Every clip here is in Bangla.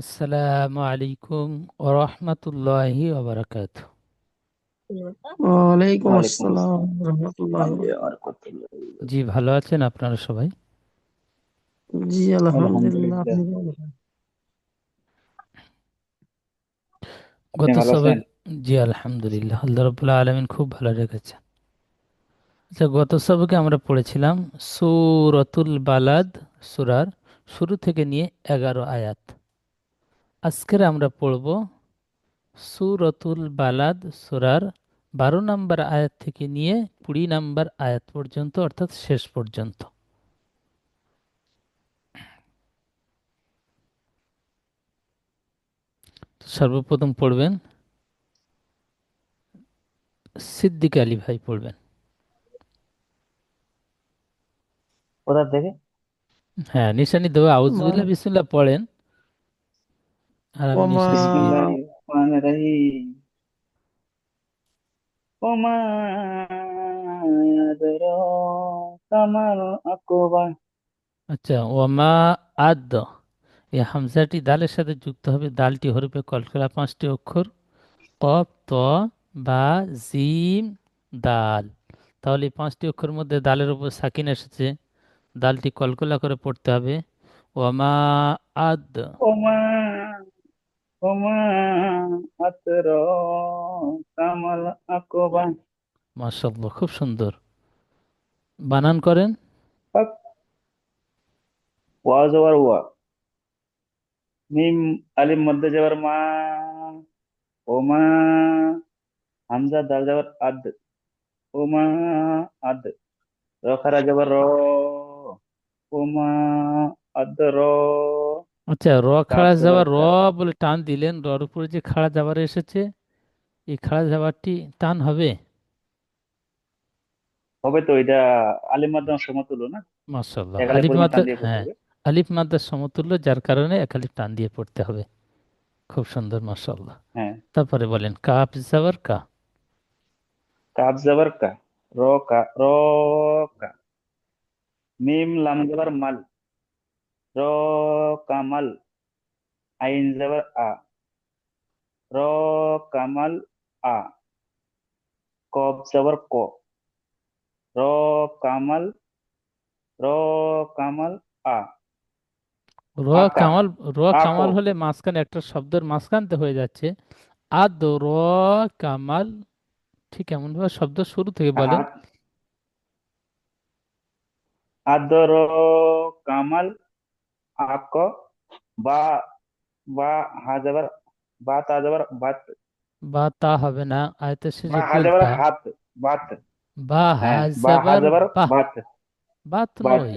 আসসালামু আলাইকুম ওরহমতুল্লাহি ওবরাকাতু। ওয়ালাইকুম ওয়ালাইকুম আসসালাম আসসালাম। রহমতুল্লাহ জি ভালো আছেন আপনারা সবাই? জি আলহামদুলিল্লাহ আলহামদুলিল্লাহ আপনি ভালো আছেন? গত সবাই জি আলহামদুলিল্লাহ। আল্লাহ রাব্বুল আলামিন খুব ভালো রেখেছেন। আচ্ছা গত সবকে আমরা পড়েছিলাম সূরাতুল বালাদ সূরার শুরু থেকে নিয়ে এগারো আয়াত। আজকের আমরা পড়ব সুরতুল বালাদ সূরার বারো নম্বর আয়াত থেকে নিয়ে কুড়ি নম্বর আয়াত পর্যন্ত অর্থাৎ শেষ পর্যন্ত। সর্বপ্রথম পড়বেন। সিদ্দিক আলী ভাই পড়বেন। কোথা থেকে? হ্যাঁ নিশানি দেওয়া মা- বিসমিল্লাহ পড়েন। আর আমি ওমা নিশানি বিসমিল্লাহির রহমানির ওমা আদরাকা মাল আকুবা আচ্ছা ওমা আদ এই হামজাটি দালের সাথে যুক্ত হবে দালটি হরফে কলকলা পাঁচটি অক্ষর। কফ ত বা জিম দাল। তাহলে এই পাঁচটি অক্ষরের মধ্যে দালের উপর সাকিন এসেছে। দালটি কলকলা করে পড়তে হবে। ওমা আদ। ওমা মাশাআল্লাহ খুব সুন্দর। বানান করেন? ওয়া জবর ওয়া। মিম আলিফ মধ্যে জবর মা। ওমা হামজা দাল জবর আদ। ওমা আদ। রখারা জবর র। ওমা আদ র। আচ্ছা র খাড়া যাওয়া জবর র কা বলে টান দিলেন রর উপরে যে খাড়া যাবার এসেছে এই খাড়া যাবারটি টান হবে? হবে তো এটা আলিফ মাদ্রাম সমতুল্য না? মাশাআল্লাহ। এক আলিফ আলিফ পরিমাণ টান দিয়ে পড়তে হ্যাঁ হবে। আলিফ মাদ্দার সমতুল্য যার কারণে এক আলিফ টান দিয়ে পড়তে হবে। খুব সুন্দর মাশাআল্লাহ। হ্যাঁ। তারপরে বলেন কাপ যাবার কা? কাপ জবর কা? র কা র কা। মিম লাম জবর মাল। র কামাল আইন জবর আ। র কামাল আ। কব জবর ক। র কামাল র কামাল আ। র কামাল র কামাল হলে মাঝখানে একটা শব্দের মাঝখানতে হয়ে যাচ্ছে। আদ র কামাল ঠিক এমন ভাবে শব্দ শুরু থেকে বলেন আদর কামাল আক বা বা হাজাবার বা তাজাবার বাত বা তা হবে না আয়তের শেষে বা গোল হাজাবার তা হাত বাত বা হ্যাঁ হাজ বা যাবার হাজাবার বাহ বাত বাত বাত নয়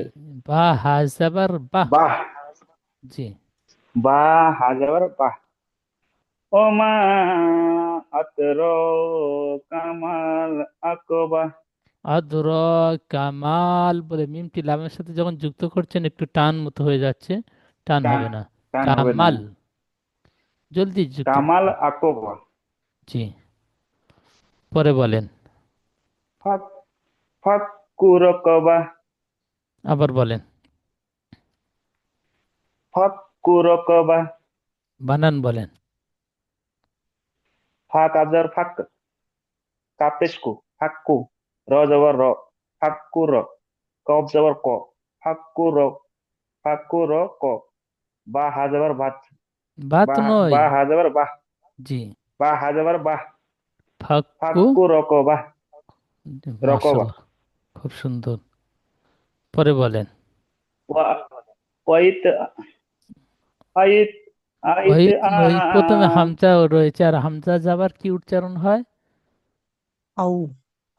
বা হাজ আদর কামাল বলে মিমটি লামের সাথে যখন যুক্ত করছেন একটু টান মতো হয়ে যাচ্ছে। টান টান হবে না। টান হবে না। কামাল। জলদি যুক্ত। কামাল করুন আকবা। জি। পরে বলেন। ফাক ফাক কুরকবা আবার বলেন। ফাক কুরকবা বানান বলেন। ফাক আজার ফাক কাপেশকু ফাক্কু। র জবর র ফাক্কু র কব জবর ক ফাক্কু র ফাক্কু র ক। বা হা জবর বাত। বাত বা নয়। বা হা জবর বাহ। জি। বা হা জবর বাহ। ফাক্কু? র ক বাহ রকবা মাশাআল্লাহ খুব সুন্দর। পরে বলেন। ওয়াইত আইত প্রথমে হামজা রয়েছে আর হামজা যাবার কি উচ্চারণ হয়? আউ।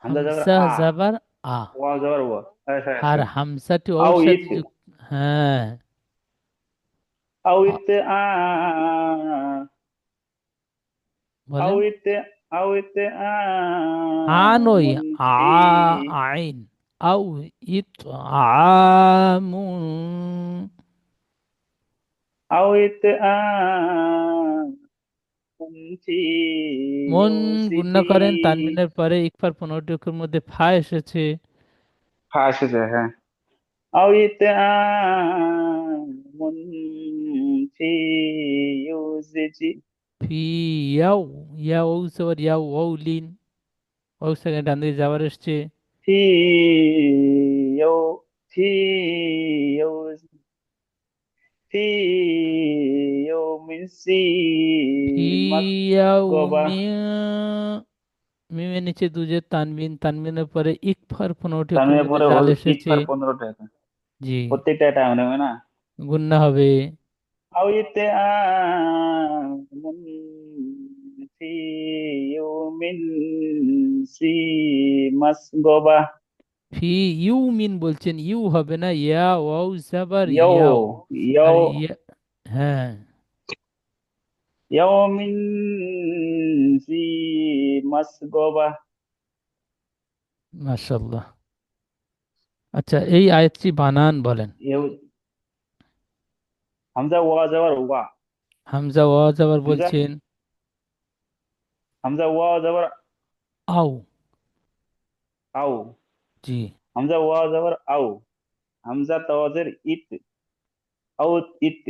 হামজা জবর হামজা আ যাবার আ ওয়া জবর ওয়া আচ্ছা আর আচ্ছা হামজাটি ওর আও সাথে ইত যুক্ত হ্যাঁ আও আ- ইত আ বলেন আও ইত আও ইত আ আন ওই মুন ফি ফি গুণনা করেন তানবিনের পরে ইকফার পনেরোটি অক্ষরের মধ্যে ফা এসেছে। হ্যাঁ এসেছে হ্যাঁ। ফি ফি সেকেন্ড ডান দিকে যাবার এসছে। ফি ইউ ফি ইউজ ফি ইউমিন সি ফি মাস ইয়াও গবা মিন মিমের নিচে দুজের তানবিন তানবিনের পরে ইকফার পনেরোটি তানবিনের অক্ষর পরে জাল ওই এসেছে ইকফার পনেরোটা আছে জি প্রত্যেকটা টাইম নেবে না গুন্না হবে আও ইতআমুন ফি ইউমিন সি মাসগবা ফি ইউ মিন বলছেন ইউ হবে না ইয়া ওয়াও জাবার ইয়াও ইয়াও ইয়া হ্যাঁ। ইয়াউমিন সি মাসগবা। মাশাআল্লাহ। আচ্ছা এই আয়াতটি বানান বলেন। হামজা ওয়া যাবার ওয়া। হামজা ওয়া জাবার হামজা? বলছেন। হামজা ওয়া যাবার আও। আও। জি। হামজা ওয়া যাবার আও। হামজা তাওয়াজের ইত আও ইত।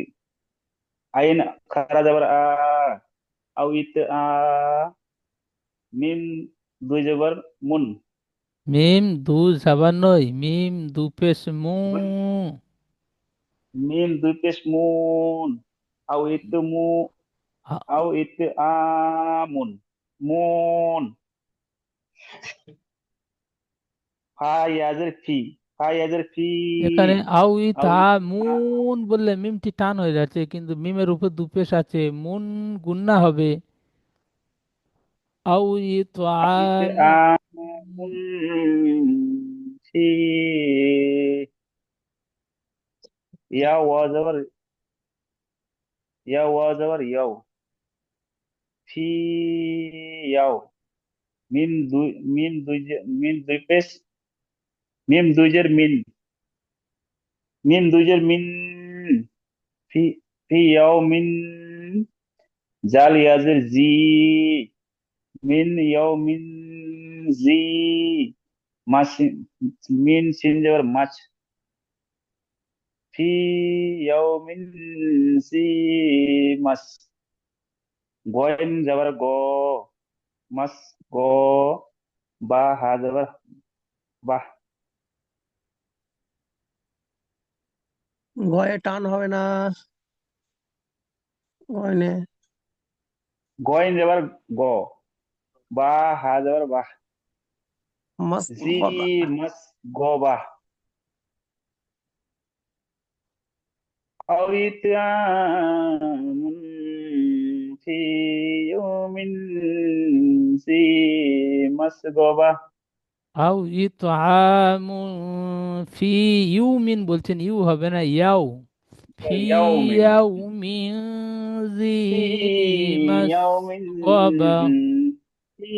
আইন খারা যাবার আ আও ইত আ মিম দুই যাবার মুন। মিম দু জাবার নয় মিম দু পেশ মু। মিম দুই পেশ মুন আও ইত মু আও ইত আমুন মুন। ফা ফি ফা ইয়াজের ফি এখানে মুন বললে মিমটি টান হয়ে যাচ্ছে কিন্তু মিমের উপর দু পেশ আছে। মুন গুন্না হবে। আও ই তো আও ফি ইয়া ওয়া ইয়া ওয়া যাবার ইয়াও। ফি ইয়াও। মিম দুই মিম দুই মিম দুই পেশ মিম দুই জের মিন মিম দুই জের মিন ফি ফি ইয়াও মিন জাল ইয়াজের জি। মিন ইয়াও মিন জি। মাছ মিন সিন যাবার মাছ। ফি ইয়াও মিন সি মাছ। গয়েন যাবার গ। মাছ গ। বা হা যাবার, বাহ। গয়ে টান হবে না গয়নে গয়েন যাবার গ বা হা যাবার বাহ মাস জি গবা মাছ গ বাহ أو إطعام في يوم ذي مسغبة أو إطعام في يوم بولتن يو هبنا يوم. في يوم, يوم ذي في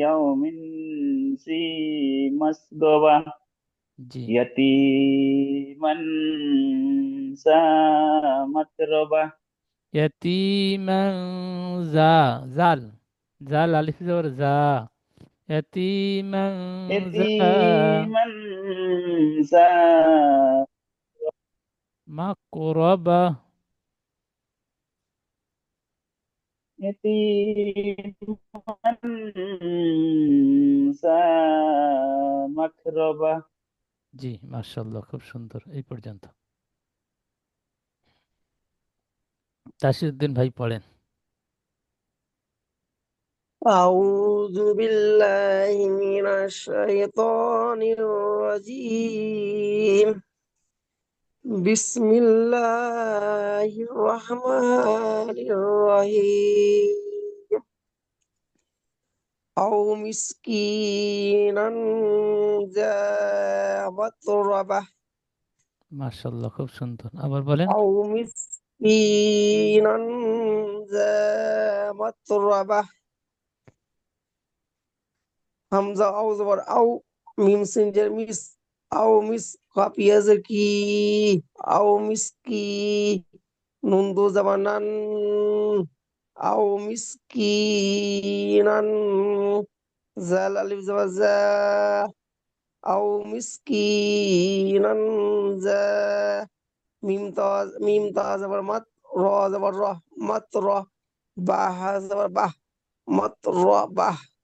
يوم ذي مسغبة يتيما ذا متربة يتيما ذا زال زال ألف زور ذا. يتيما ذا মাকরাবা يتيما ذا متربة জি মাশাআল্লাহ খুব সুন্দর এই পর্যন্ত তাসিরউদ্দিন ভাই পড়েন أعوذ بالله من الشيطان الرجيم بسم الله الرحمن الرحيم أو مسكينا ذا متربة মাশাআল্লাহ খুব সুন্দর আবার বলেন أو مسكينا ذا متربة হামজা আও জবর আও মিম সিনজের মিস আও মিস কাপিয়াজের কি আও মিসকি নুন দো জাবানান আও মিসকিনান জাল আলিফ জবর জা আও মিসকিনান জা মিম তা মিম তা জবর মাত র জবর র মাত্র বা হা জবর বাহ মাত্র বাহ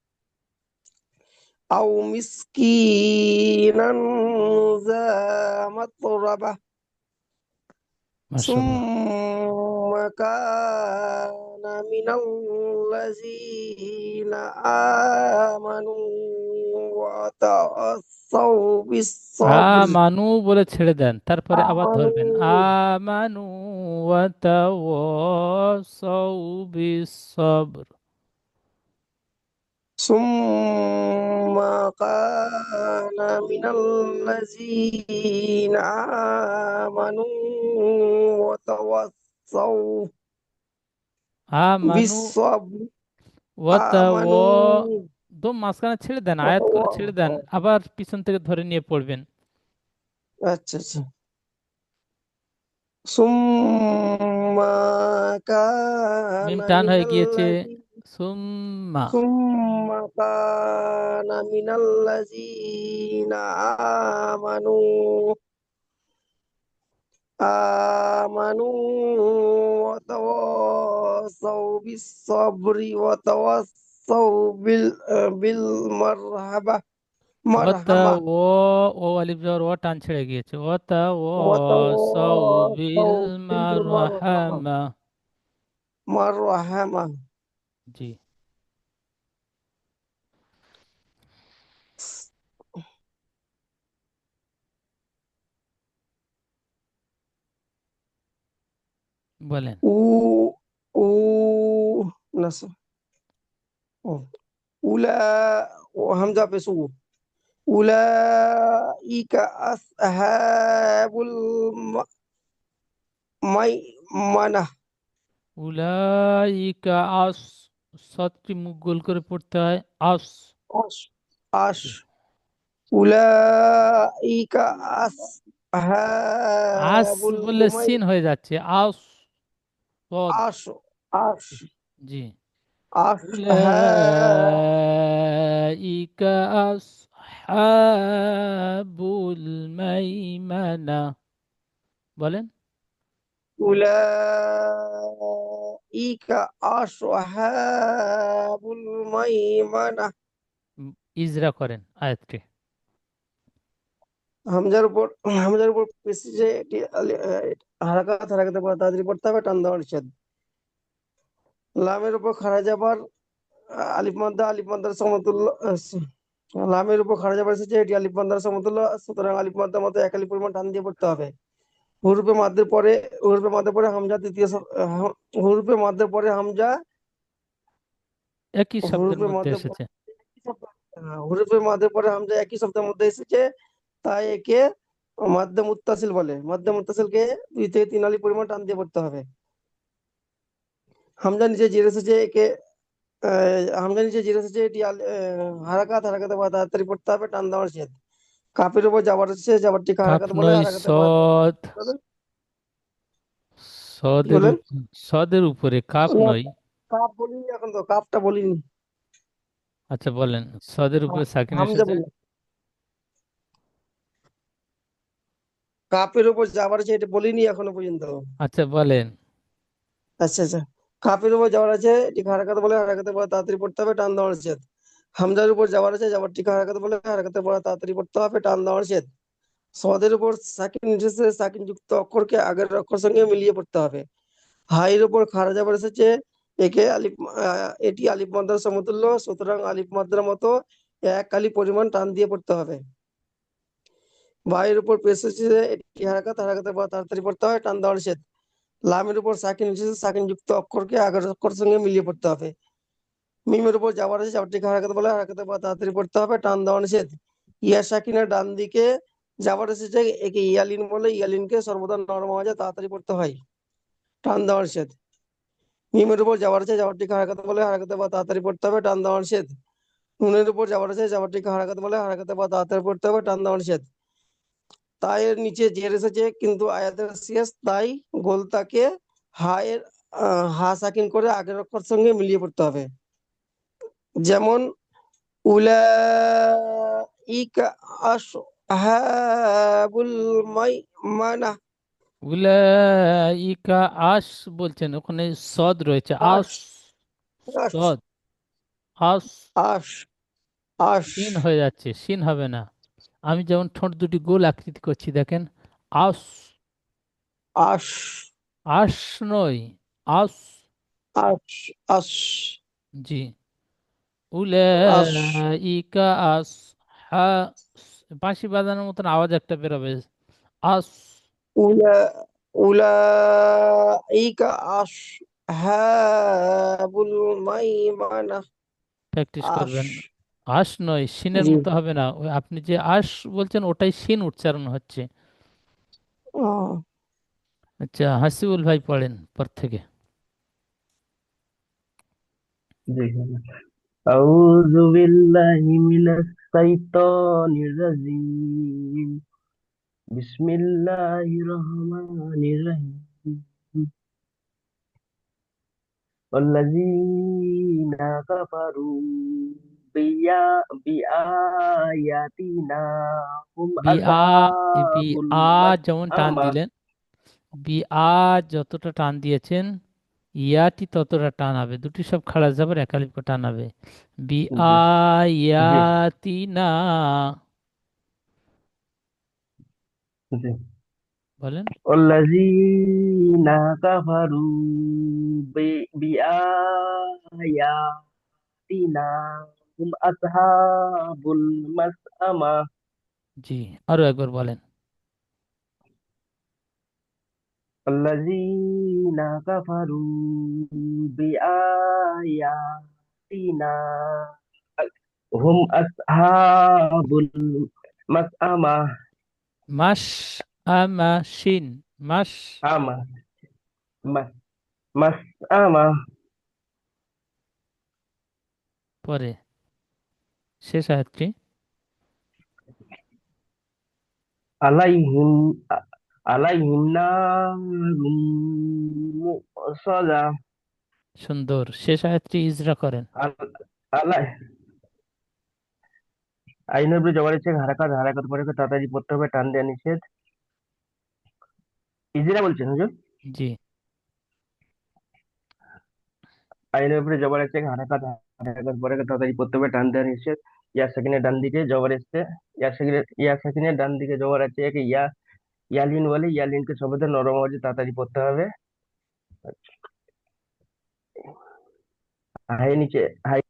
আও মিসকিনান যা মাতরাবা মাশাআল্লাহ ثم كان من الذين آمنوا وتواصوا بالصبر আমানু বলে ছেড়ে দেন তারপরে আবার ধরবেন آمنوا আমানু ওয়া তাওয়াসাউ বিসসবর ثم كان من الذين آمنوا وتواصوا আমানু بالصبر ওয়া তাওয়া آمنوا দম মাঝখানে ছেড়ে দেন আয়াত করে ছেড়ে দেন আবার পিছন থেকে ধরে নিয়ে পড়বেন আচ্ছা আচ্ছা ثم كان মিম টান من হয়ে গিয়েছে الذين সুম্মা ثم كان من الذين آمنوا آمنوا وتواصوا بالصبر وتواصوا بال بالمرحبة ওয়াতা مرحمة ও ও আলিফ জবর ও টান ছেড়ে গিয়েছে ওয়াতা ও সাউ বিল وتواصوا মারহামা مرحمة জি বলেন উ উ নাস ও উলা ও হামজা পেশু উলাইকা আসহাবুল মা- মাইমানা উলাইকা আস সৎটি মুখ গোল করে পড়তে হয়। আস। আশ আশ উলাইকা আস। বললে সিন হয়ে যাচ্ছে। আস। আশ আশ জি। ইজরা করেন আয়াতটি। হামজার উপর হামজার উপর এটি হারাকাত হারাকাতে পড়া তাড়াতাড়ি পড়তে হবে টান দেওয়া নিষেধ। লামের উপর খাড়া যাবার আলিফ মাদ্দা আলিফ মাদ্দার সমতুল্য লামের উপর খাড়া যাবার এসেছে এটি আলিফ মাদ্দার সমতুল্য সুতরাং আলিফ মাদ্দার মতো এক আলিফ পরিমাণ টান দিয়ে পড়তে হবে। হুরুফে মাদ্দের পরে হুরুফে মাদ্দের পরে হামজা আহ, হুরুফে মাদ্দের পরে হামজা একই শব্দের মধ্যে এসেছে। হ্যাঁ, হুরুফে মাদ্দের পরে হামজা একই শব্দের মধ্যে এসেছে তাই একে মাদ্দে মুত্তাসিল বলে। মাদ্দে মুত্তাসিলকে দুই থেকে তিন আলি পরিমাণ টান দিয়ে পড়তে হবে। হামজা নিচে জিরে এসেছে একে হামজা নিচে জিরে এসেছে এটি হারাকাত হারাকাতে বা তাড়াতাড়ি পড়তে হবে টান দেওয়ার শেদ কাপের উপর যাবার এসেছে যাবারটিকে কাপ হারাকাত বলে হারাকাতে বা সদ সদের বলেন? সদের উপরে কাপ নয়। কাপ বলিনি এখন তো কাপটা বলিনি। আচ্ছা বলেন সদের উপরে সাকিন হামজা এসেছে বলি। কাপের উপর যাবার আছে এটা বলিনি এখনও পর্যন্ত। আচ্ছা বলেন। আচ্ছা আচ্ছা। কাপের উপর যাওয়ার আছে এটি হারাকাতে বলে হারাকাতে বলে তাড়াতাড়ি পড়তে হবে টান দেওয়ার শেদ হামজার উপর যাওয়ার আছে যাবারটিকে হারাকাতে বলে হারাকাতে বলে তাড়াতাড়ি পড়তে হবে, টান দেওয়ার শেদ সদের উপর সাকিন এসেছে, সাকিন যুক্ত অক্ষরকে আগের অক্ষর সঙ্গে মিলিয়ে পড়তে হবে। হাইয়ের উপর খারা যাবার এসেছে, একে আলিফ এটি আলিফ মাদ্রার সমতুল্য, সুতরাং আলিফ মাদ্রার মতো এক আলি পরিমাণ টান দিয়ে পড়তে হবে। বায়ের উপর পেশ এসেছে, এটি হারাকাত হারাকাতে বা তাড়াতাড়ি পড়তে হয় টান দেওয়ার নিষেধ লামের উপর সাকিন এসেছে, সাকিন যুক্ত অক্ষরকে আগের অক্ষর সঙ্গে মিলিয়ে পড়তে হবে। মিমের উপর যাবার আছে যাবারটিকে হারাকাতে বলে হারাকাতে বা তাড়াতাড়ি পড়তে হবে, টান দেওয়া নিষেধ। ইয়া সাকিনের ডান দিকে যাবার এসেছে একে ইয়ালিন বলে, ইয়ালিনকে সর্বদা নরম আওয়াজে তাড়াতাড়ি পড়তে হয়। টান দেওয়ার নিষেধ। মিমের উপর যাবার আছে যাবারটিকে হারাকাতে বলে হারাকাতে বা তাড়াতাড়ি পড়তে হবে, টান দেওয়া নিষেধ। নুনের উপর যাবার আছে যাবারটিকে হারাকাতে বলে হারাকাতে বা তাড়াতাড়ি পড়তে হবে, টান দেওয়া নিষেধ। তাইয়ের নিচে জের এসেছে, কিন্তু আয়াতের শেষ, তাই গোলতাকে হায়ের হা সাকিন করে আগের অক্ষর সঙ্গে মিলিয়ে পড়তে হবে। যেমন উলাইকা আসহাবুল মাইমানা। উলাইকা আস বলছেন ওখানে সদ রয়েছে আস সদ আস। আশ আশ সিন হয়ে যাচ্ছে সিন হবে না। আমি যেমন ঠোঁট দুটি গোল আকৃতি করছি দেখেন আস। আশ আস নয় আস। আশ আশ জি। উলাইকা আস হা বাঁশি বাজানোর মতন আওয়াজ একটা বেরোবে। আস উলা উলাইকা আসহাবুল মাইমানা প্র্যাকটিস করবেন। আস নয় সিনের জি। মতো হবে না। আপনি যে আস বলছেন ওটাই সিন উচ্চারণ হচ্ছে। ও, আচ্ছা হাসিবুল ভাই পড়েন পর থেকে। জি। أعوذ بالله من الشيطان الرجيم بسم الله الرحمن الرحيم والذين كفروا بيا- بآياتنا هم বি আ বি أصحاب আ যেমন টান المشأمة দিলেন বি আ যতটা টান দিয়েছেন ইয়াটি ততটা টান হবে। দুটি সব খাড়া যাবার একালিপকে টান হবে। বি আয়াতি না। বলেন। কাফারু হুম আসহাবুল মাসআমা। জি আরও একবার বলেন। ওল্লাজিনা الذين كفروا بآياتنا هم أصحاب المشأمة মাস আমা শিন মাস أما مس- مسأمة পরে শেষ আয়াতটি عليهم সুন্দর শেষ আয়াতটি ইজরা করেন। তাড়াতাড়ি পড়তে হবে টান নিষেধ। ইজরা বলছেন হুজুর? জি। আইনের উপরে জবার ইচ্ছে হারাকাত হারাকাত পরে তাড়াতাড়ি পড়তে হবে টান দেওয়া নিষেধ। ইয়া সেকেন্ডের ডান দিকে জবর ইচ্ছে ইয়া সেকেন্ডের ইয়া সেকেন্ডের ডান দিকে আছে ইয়া ইয়ালিন বলে ইয়ালিনকে সবেতে নরম আওয়াজে তাড়াতাড়ি পড়তে হবে। হাই নিচে হাই।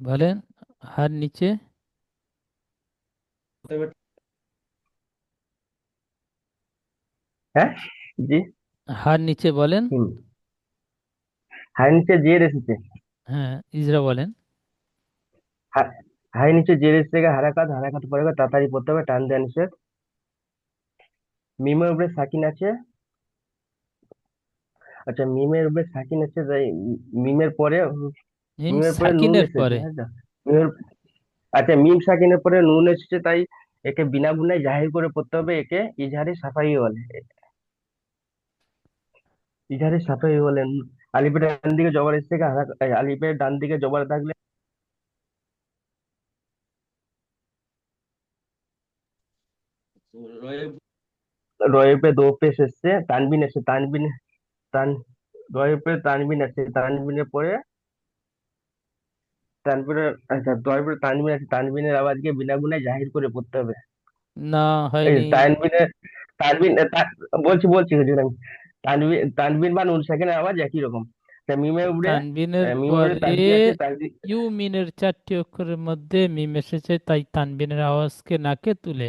বলেন হার নিচে। হ্যাঁ জি। হার নিচে বলেন। হাই নিচে জের এসেছে হ্যাঁ ইজরা বলেন। হাই নিচে জের এসেছে একে হারাকাত হারাকাত পরে তাড়াতাড়ি পড়তে হবে টান দেওয়া নিষেধ। মিমের উপরে সাকিন আছে। আচ্ছা মিমের উপরে সাকিন আছে তাই মিমের পরে মিম মিমের পরে নুন সাকিনের এসেছে পরে? হ্যাঁ মিমের আচ্ছা মিম সাকিনের পরে নুন এসেছে তাই একে বিনা গুনায় জাহির করে পড়তে হবে একে ইজহারে সাফাই বলে। ইজহারে সাফাই বলেন আলিফের ডান দিকে জবর এসেছে এই আলিফের ডান দিকে জবর থাকলে রয়েপে দো পেশ এসছে তানবিন এসছে তানবিন তান রয়েপে তানবিন আছে তানবিনের পরে তানবিনের আচ্ছা রয়েপে তানবিন আছে তানবিনের আওয়াজকে বিনা গুনায় জাহির করে পড়তে হবে। না হয়নি। তানবিনের তানবিন বলছি বলছি হুজুর আমি তানবিন তানবিন বা নুন সাকিনের আওয়াজ একই রকম। তা মিমের উপরে তানবিনের পরে ইউ মিনের চারটি অক্ষরের মধ্যে মিম এসেছে তাই তানবিনের আওয়াজকে নাকে তুলে।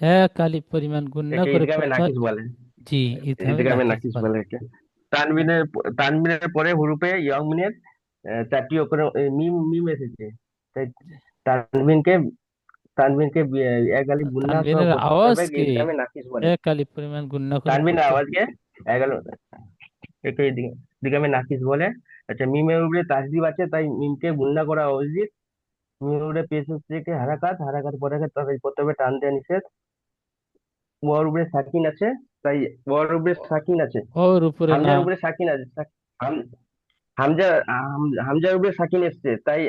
এক আলিফ পরিমাণ গুণনা একে করে নাকিস বলে। জি ইদগামে নাকিস বলে। একে। তানবিনের তানবিনের পরে হুরুফে ইয়মিনের চারটি অক্ষর মিম মিম এসেছে। তাই তানবিনকে তানবিনকে এক আলিফ হবে আওয়াজকে ইদগামে নাকিস বলে। এক আলিফ পরিমাণ গুণনা করে তানবিনের আওয়াজকে এক আলিফ একে ইদগামে নাকিস বলে। আচ্ছা মিমের উপরে তাসদিব আছে তাই মিমকে গুন্না করা উচিত। মিমের উপরে পেশ হচ্ছে কি হারাকাত। হারাকাত পরে পড়তে হবে টান দেওয়া নিষেধ। ওয়ার উপরে সাকিন আছে তাই ওয়ার উপরে সাকিন আছে। ওর উপরে না হামজার উপরে সাকিন আছে। হাম- হামজা হাম- হামজার উপরে সাকিন এসছে তাই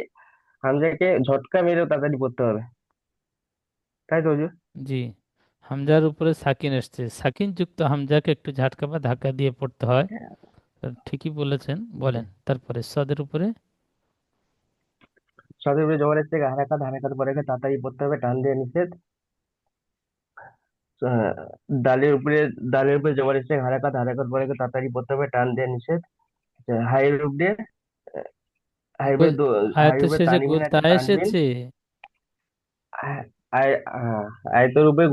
হামজাকে ঝটকা মেরে তাড়াতাড়ি পড়তে হবে। তাই তো হুজুর? জি। হামজার উপরে সাকিন এসছে। সাকিন যুক্ত হামজাকে একটু ঝাটকা বা ধাক্কা দিয়ে পড়তে হয়। তো ঠিকই বলেছেন। বলেন তারপরে সদের উপরে? সদের উপরে জবর এসছে হারাকাত হারাকাত পরে তাড়াতাড়ি পড়তে হবে টান দিয়ে নিষেধ। আহ, দালের উপরে দালের উপরে জবর এসছে হারাকাত হারাকাত পরে তাড়াতাড়ি পড়তে হবে টান দিয়ে নিষেধ। আচ্ছা, হাইয়ের উপরে হাইয়ের উপরে গোল- হাইয়ের উপরে শেষে তানবিন গোল আছে তা এসেছে। আয়- আয়াতের উপরে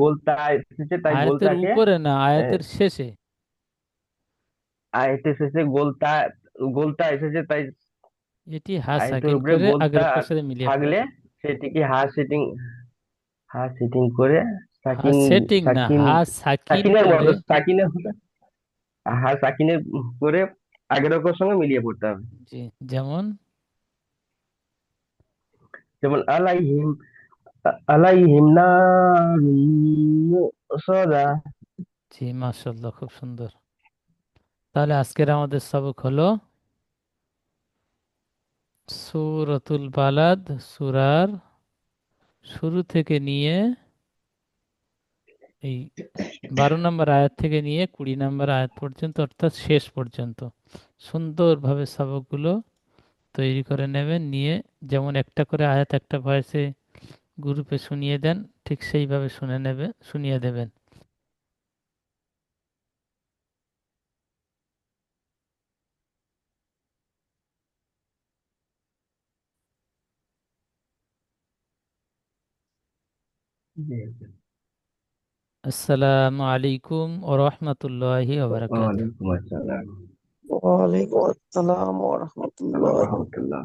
এসেছে তাই আয়াতের উপরে না আয়াতের শেষে। আয়াতের এসেছে তাই এটি হা সাকিন উপরে করে আগের মিলিয়ে থাকলে সেটিকে হা সেটিং হা সেটিং করে সাকিন সেটিং না। সাকিন হা সাকিন সাকিনের করে। সাকিনের মতো হা সাকিনের করে আগের অক্ষরের সঙ্গে মিলিয়ে পড়তে হবে। জি যেমন? যেমন আলাইহিম আলাইহিম নারুম সদা জি মাশাআল্লাহ খুব সুন্দর। তাহলে আজকের আমাদের সবক হলো সুরতুল বালাদ সুরার শুরু থেকে নিয়ে এই বারো নম্বর আয়াত থেকে নিয়ে কুড়ি নম্বর আয়াত পর্যন্ত, অর্থাৎ শেষ পর্যন্ত সুন্দরভাবে সবকগুলো তৈরি করে নেবেন, নিয়ে যেমন একটা করে আয়াত একটা ভয়েসে গ্রুপে শুনিয়ে দেন, ঠিক সেইভাবে শুনে নেবে, শুনিয়ে দেবেন। আসসালামু আলাইকুম ও রহমতুল্লাহি ওবরাকাতুহ ওয়ালাইকুম আসসালাম ওয়ালাইকুম আসসালাম ওয়া রাহমাতুল্লাহি রহমতুল্লাহ